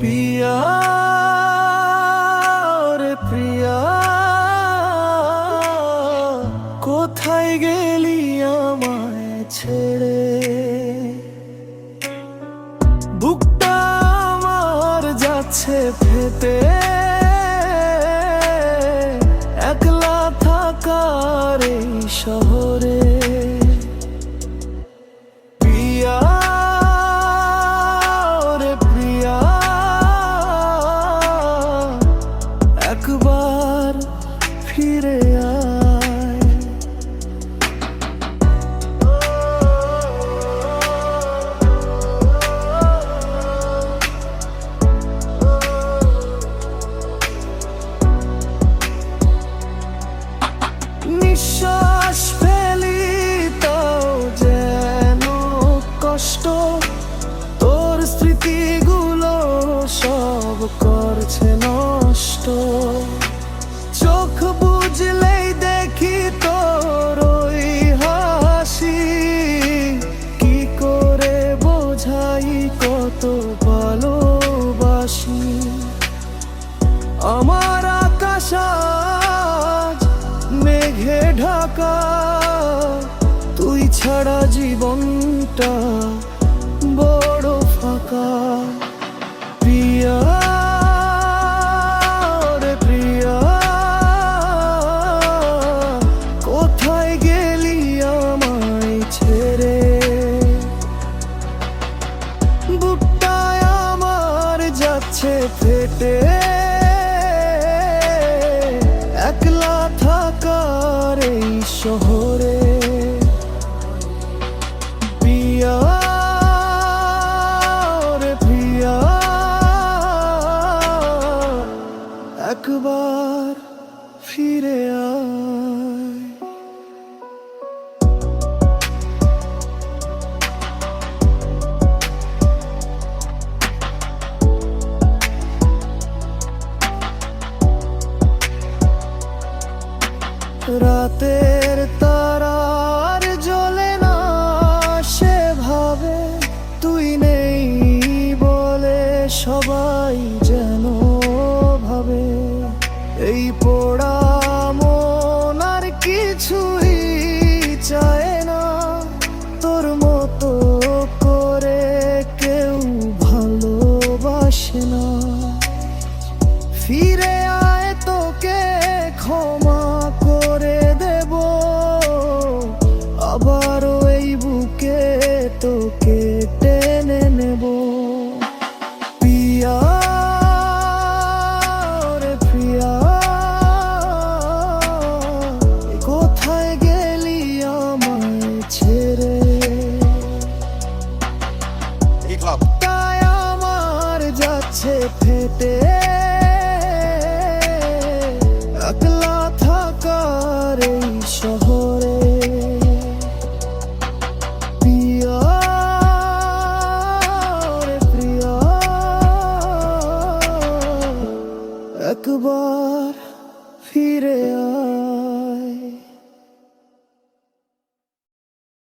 পিয়া রে প্রিয়া, কোথায় গেলি আমায় ছেড়ে? বুকটা আমার যাচ্ছে ফেটে, একলা থাকার এই শহরে। নিঃশ্বাস ফেলি তাও যেন কষ্ট, তোর স্মৃতিগুলো সব করছে নষ্ট। চোখ বুঝলেই দেখি তোর ওই হাসি, কি করে বোঝাই কত ভালোবাসি। আমার মেঘে ঢাকা, তুই ছাড়া জীবনটা বড় ফাঁকা। প্রিয়া প্রিয়া, কোথায় গেলি আমায় ছেড়ে? আমার যাচ্ছে ফেটে। শহরে প্রিয়া প্রিয়া একবার ফিরে রাতের তারার জ্বলে না সেভাবে তুই নেই বলে সবাই যেন ভাবে। এই পোড়া তোকে টেনে নেব। পিয়া রে প্রিয়া কোথায় গেলি আমায় ছেড়ে? তাই আমার যাচ্ছে ফেটে। একবার ফিরে আয়।